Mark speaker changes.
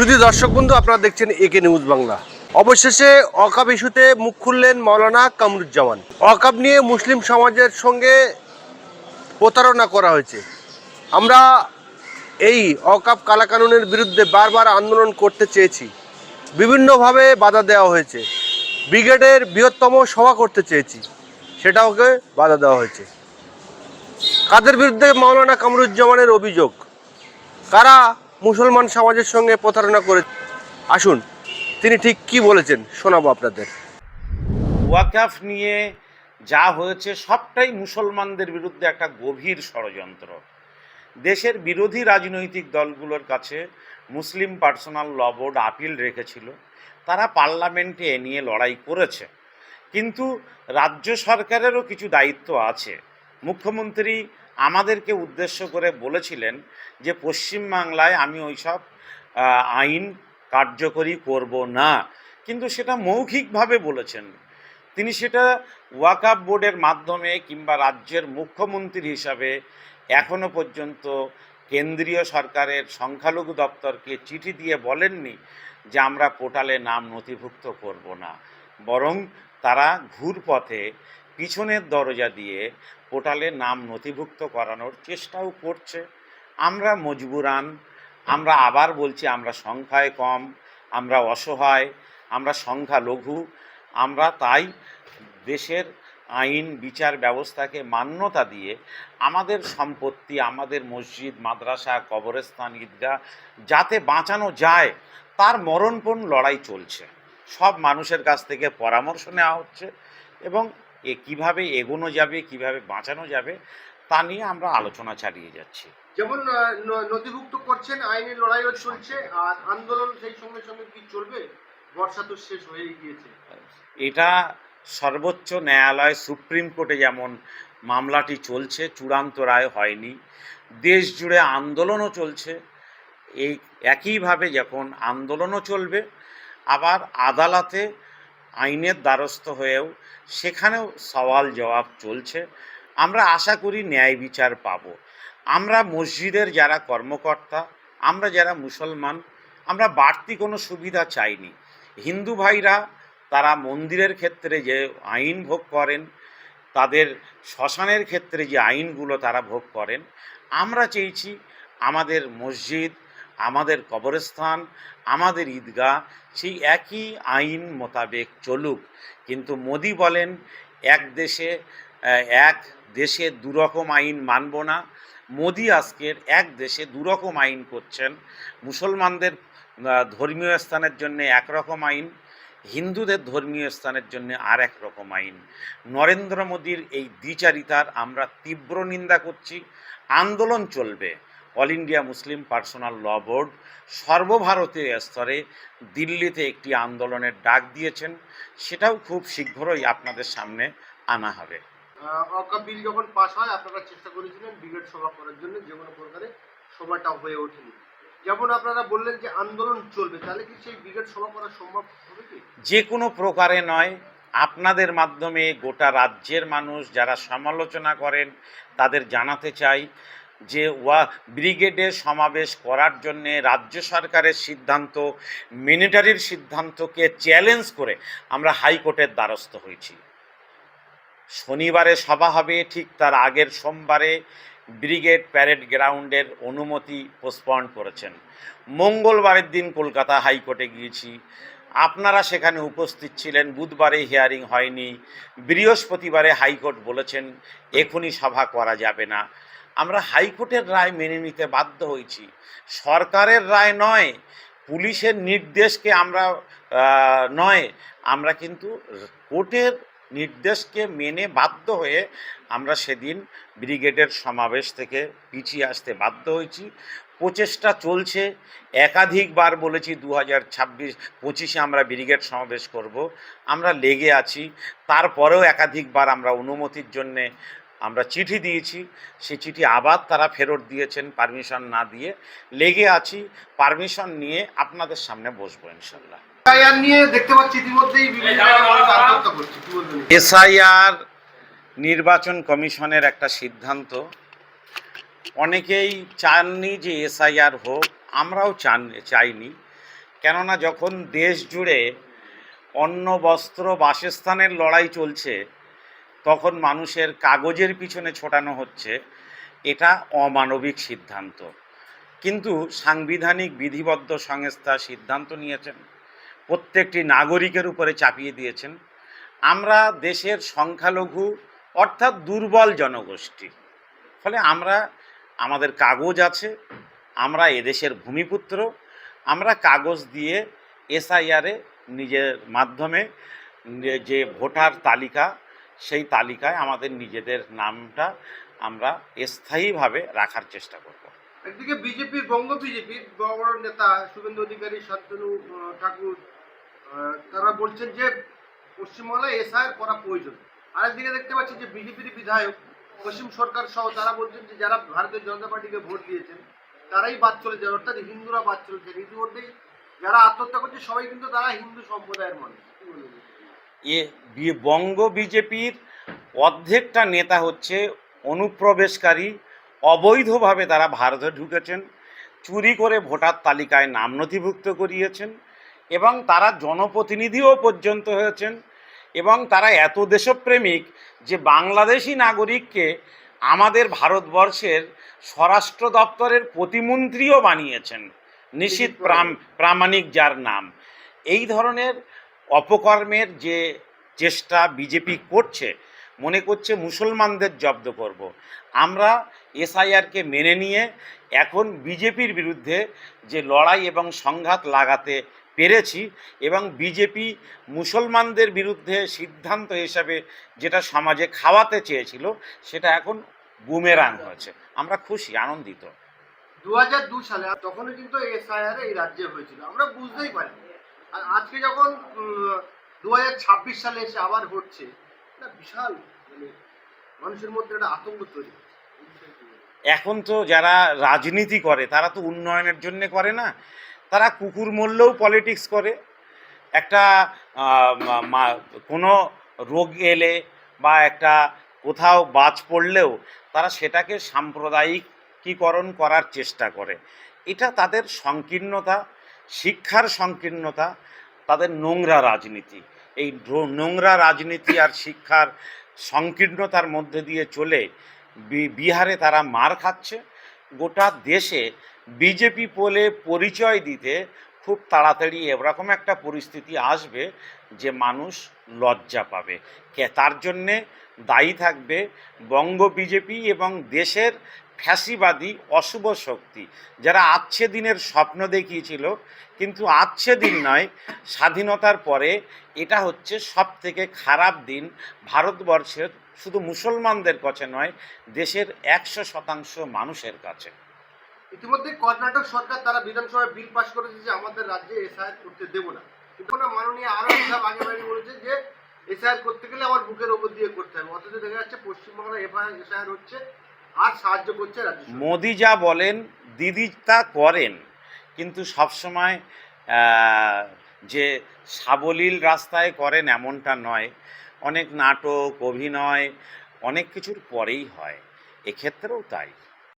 Speaker 1: শুধু দর্শক বন্ধু, আপনারা দেখছেন একে নিউজ বাংলা। অবশেষে অকাব ইস্যুতে মুখ খুললেন মাওলানা কামরুজ্জামান। অকাব নিয়ে মুসলিম সমাজের সঙ্গে প্রতারণা করা হয়েছে। আমরা এই অকাব কালাকানুনের বিরুদ্ধে বারবার আন্দোলন করতে চেয়েছি। বিভিন্নভাবে বাধা দেওয়া হয়েছে। ব্রিগেডের বৃহত্তম সভা করতে চেয়েছি। সেটাওকে বাধা দেওয়া হয়েছে। কাদের বিরুদ্ধে মাওলানা কামরুজ্জামানের অভিযোগ? কারা মুসলমান সমাজের সঙ্গে প্রতারণা করে আসুন, তিনি ঠিক কি বলেছেন, শোনাবো আপনাদের।
Speaker 2: ওয়াকাফ নিয়ে যা হয়েছে, সবটাই মুসলমানদের বিরুদ্ধে একটা গভীর ষড়যন্ত্র। দেশের বিরোধী রাজনৈতিক দলগুলোর কাছে Muslim Personal Law Board appeal রেখেছিল। তারা পার্লামেন্টে এ নিয়ে লড়াই করেছে। কিন্তু রাজ্য সরকারেরও কিছু দায়িত্ব আছে। মুখ্যমন্ত্রী আমাদেরকে উদ্দেশ্য করে বলেছিলেন যে পশ্চিমবাংলায় আমি ওইসব আইন কার্যকরী করব না। কিন্তু সেটা মৌখিকভাবে বলেছেন। তিনি সেটা ওয়াকাব বোর্ডের মাধ্যমে কিংবা রাজ্যের মুখ্যমন্ত্রী হিসাবে এখনও পর্যন্ত কেন্দ্রীয় সরকারের সংখ্যালঘু দপ্তরকে চিঠি দিয়ে বলেননি যে আমরা পোর্টালে নাম নথিভুক্ত করব না। বরং তারা ঘুরপথে পিছনের দরজা দিয়ে পোর্টালে নাম নথিভুক্ত করানোর চেষ্টাও করছে। আমরা মজবুরান, আমরা আবার বলছি আমরা সংখ্যায় কম, আমরা অসহায়, আমরা সংখ্যা লঘু আমরা তাই দেশের আইন, বিচার ব্যবস্থাকে মান্যতা দিয়ে আমাদের সম্পত্তি, আমাদের মসজিদ, মাদ্রাসা, কবরস্থান, ঈদগাহ যাতে বাঁচানো যায়, তার মরণপণ লড়াই চলছে। সব মানুষের কাছ থেকে পরামর্শ নেওয়া হচ্ছে এবং এ কীভাবে এগোনো যাবে কীভাবে বাঁচানো যাবে তা নিয়ে আমরা আলোচনা চালিয়ে যাচ্ছি।
Speaker 1: যেমন নথিভুক্ত করছেন আইনি লড়াইও চলছে আর আন্দোলন সেই সঙ্গে সঙ্গে কি চলবে? বর্ষা তো শেষ হয়ে গিয়েছে।
Speaker 2: এটা সর্বোচ্চ ন্যায়ালয় সুপ্রিম কোর্টে যেমন মামলাটি চলছে চূড়ান্ত রায় হয়নি। দেশ জুড়ে আন্দোলনও চলছে এই একইভাবে যখন আন্দোলনও চলবে আবার আদালতে আইনের দ্বারস্থ হয়েও সেখানেও সওয়াল জবাব চলছে। আমরা আশা করি ন্যায় বিচার পাব। আমরা মসজিদের যারা কর্মকর্তা, আমরা যারা মুসলমান, আমরা বাড়তি কোনো সুবিধা চাইনি। হিন্দু ভাইরা তারা মন্দিরের ক্ষেত্রে যে আইন ভোগ করেন, তাদের শ্মশানের ক্ষেত্রে যে আইনগুলো তারা ভোগ করেন, আমরা চেয়েছি আমাদের মসজিদ আমাদের কবরস্থান, আমাদের ঈদগাহ, সেই একই আইন মোতাবেক চলুক। কিন্তু মোদি বলেন, এক দেশে এক দেশে দুরকম আইন মানব না। মোদি আজকের এক দেশে দুরকম আইন করছেন। মুসলমানদের ধর্মীয় স্থানের জন্য একরকম আইন, হিন্দুদের ধর্মীয় স্থানের জন্য আর এক রকম আইন। নরেন্দ্র মোদীর এই দ্বিচারিতার আমরা তীব্র নিন্দা করছি। আন্দোলন চলবে। All India Muslim Personal Law Board সর্বভারতীয় স্তরে দিল্লিতে একটি আন্দোলনের ডাক দিয়েছেন। সেটাও খুব শীঘ্রই আপনাদের সামনে আনা হবে।
Speaker 1: অকা বিল যখন পাস হয় আপনারা চেষ্টা করেছিলেন ব্রিগেড সভা করার জন্য যে কোনো প্রকারে সভাটা হয়ে ওঠেনি। যেমন আপনারা বললেন যে আন্দোলন চলবে তাহলে কি সেই ব্রিগেড সভা করা সম্ভব হবে কি?
Speaker 2: যে কোনো প্রকারে নয়। আপনাদের মাধ্যমে গোটা রাজ্যের মানুষ যারা সমালোচনা করেন তাদের জানাতে চাই। যে ওয়া ব্রিগেডে সমাবেশ করার জন্যে রাজ্য সরকারের সিদ্ধান্ত, মিলিটারির সিদ্ধান্তকে চ্যালেঞ্জ করে আমরা হাইকোর্টের দ্বারস্থ হয়েছি। শনিবারে সভা হবে, ঠিক তার আগের সোমবারে ব্রিগেড প্যারেড গ্রাউন্ডের অনুমতি পোস্টপন্ড করেছেন। মঙ্গলবারের দিন কলকাতা হাইকোর্টে গিয়েছি। আপনারা সেখানে উপস্থিত ছিলেন, বুধবারে হিয়ারিং হয়নি, বৃহস্পতিবারে হাইকোর্ট বলেছেন এখনই সভা করা যাবে না। আমরা হাইকোর্টের রায় মেনে নিতে বাধ্য হয়েছি। সরকারের রায় নয়, পুলিশের নির্দেশকে আমরা নয়, আমরা কিন্তু কোর্টের নির্দেশকে মেনে বাধ্য হয়ে আমরা সেদিন ব্রিগেডের সমাবেশ থেকে পিছিয়ে আসতে বাধ্য হয়েছি। প্রচেষ্টা চলছে, একাধিকবার বলেছি দু হাজার ছাব্বিশ পঁচিশে আমরা ব্রিগেড সমাবেশ করব। আমরা লেগে আছি, তারপরেও একাধিকবার আমরা অনুমতির জন্যে আমরা চিঠি দিয়েছি সেই চিঠি আবার তারা ফেরত দিয়েছেন পারমিশন না দিয়ে। লেগে আছি পারমিশন নিয়ে আপনাদের সামনে বসবো ইনশাল্লাহ
Speaker 1: এফআইআর নিয়ে দেখতে পাচ্ছি ইতিমধ্যেই
Speaker 2: এসআইআর নির্বাচন কমিশনের একটা সিদ্ধান্ত। অনেকেই চাননি যে এসআইআর হোক আমরাও চান চাইনি। কেননা যখন দেশ জুড়ে অন্ন বস্ত্র বাসস্থানের লড়াই চলছে তখন মানুষের কাগজের পিছনে ছোটানো হচ্ছে, এটা অমানবিক সিদ্ধান্ত। কিন্তু সাংবিধানিক বিধিবদ্ধ সংস্থা সিদ্ধান্ত নিয়েছেন, প্রত্যেকটি নাগরিকের উপরে চাপিয়ে দিয়েছেন। আমরা দেশের সংখ্যালঘু, অর্থাৎ দুর্বল জনগোষ্ঠী। ফলে আমরা, আমাদের কাগজ আছে, আমরা এদেশের ভূমিপুত্র, আমরা কাগজ দিয়ে এসআইআরে নিজের মাধ্যমে, যে ভোটার তালিকা সেই তালিকায় আমাদের নিজেদের নামটা আমরা স্থায়ীভাবে রাখার চেষ্টা করব।
Speaker 1: একদিকে বিজেপির বঙ্গ বিজেপির বড় বড় নেতা শুভেন্দু অধিকারী, শান্তনু ঠাকুর তারা বলছেন যে পশ্চিমবাংলায় এসআইআর করা প্রয়োজন। আরেকদিকে দেখতে পাচ্ছি যে বিজেপির বিধায়ক, পশ্চিম সরকার সহ তারা বলছেন যে যারা ভারতীয় জনতা পার্টিকে ভোট দিয়েছেন, তারাই বাদ চলে যায় অর্থাৎ হিন্দুরা বাদ চলেছে ইতিমধ্যেই যারা আত্মহত্যা করছে, সবাই কিন্তু তারা হিন্দু সম্প্রদায়ের মানুষ?
Speaker 2: এ বঙ্গ বিজেপির অর্ধেকটা নেতা হচ্ছে অনুপ্রবেশকারী। অবৈধভাবে তারা ভারতে ঢুকেছেন, চুরি করে ভোটার তালিকায় নাম নথিভুক্ত করিয়েছেন এবং তারা জনপ্রতিনিধিও পর্যন্ত হয়েছেন এবং তারা এত দেশপ্রেমিক যে বাংলাদেশি নাগরিককে আমাদের ভারতবর্ষের স্বরাষ্ট্র দপ্তরের প্রতিমন্ত্রীও বানিয়েছেন, নিশীত প্রাম, প্রামাণিক যার নাম। এই ধরনের অপকর্মের যে চেষ্টা বিজেপি করছে, মনে করছে মুসলমানদের জব্দ করব। আমরা এসআইআরকে মেনে নিয়ে এখন বিজেপির বিরুদ্ধে যে লড়াই এবং সংঘাত লাগাতে পেরেছি এবং বিজেপি মুসলমানদের বিরুদ্ধে সিদ্ধান্ত হিসাবে যেটা সমাজে খাওয়াতে চেয়েছিল, সেটা এখন বুমেরাং হয়েছে। আমরা খুশি, আনন্দিত।
Speaker 1: দু সালে, তখনও কিন্তু এসআইআর এই রাজ্যে হয়েছিল। আমরা বুঝতেই পারি আজকে যখন দু হাজার ছাব্বিশ সালে এসে আবার হচ্ছে একটা বিশাল মানে মানুষের মধ্যে একটা আতঙ্ক তৈরি?
Speaker 2: এখন তো যারা রাজনীতি করে, তারা তো উন্নয়নের জন্য করে না। তারা কুকুর মরলেও পলিটিক্স করে। একটা কোনো রোগ এলে বা একটা কোথাও বাজ পড়লেও তারা সেটাকে সাম্প্রদায়িকীকরণ করার চেষ্টা করে। এটা তাদের সংকীর্ণতা শিক্ষার সংকীর্ণতা, তাদের নোংরা রাজনীতি। এই নোংরা রাজনীতি আর শিক্ষার সংকীর্ণতার মধ্যে দিয়ে চলে বিহারে তারা মার খাচ্ছে। গোটা দেশে বিজেপি বলে পরিচয় দিতে খুব তাড়াতাড়ি এরকম একটা পরিস্থিতি আসবে যে মানুষ লজ্জা পাবে। তার জন্যে দায়ী থাকবে বঙ্গ বিজেপি এবং দেশের ফ্যাসিবাদী, অশুভ শক্তি। যারা আচ্ছে দিনের স্বপ্ন দেখিয়েছিল, কিন্তু আচ্ছে দিন নয়, স্বাধীনতার পরে এটা হচ্ছে সব থেকে খারাপ দিন ভারতবর্ষের, শুধু মুসলমানদের কাছে নয়, দেশের একশো শতাংশ মানুষের কাছে।
Speaker 1: ইতিমধ্যে কর্ণাটক সরকার তারা বিধানসভায় বিল পাশ করেছে যে আমাদের রাজ্যে এসআইআর করতে দেব না। কিন্তু মাননীয় আরও আগে বলেছে যে এসআইআর করতে গেলে আমার বুকের ওপর দিয়ে করতে হবে। অথচ দেখা যাচ্ছে পশ্চিমবাংলায় এফআইআর, এসআইআর হচ্ছে আর সাহায্য করছে
Speaker 2: মোদি যা বলেন, দিদি তা করেন। কিন্তু সবসময় যে সাবলীল রাস্তায় করেন এমনটা নয়। অনেক নাটক, অভিনয়, অনেক কিছুর পরেই হয়। এক্ষেত্রেও তাই।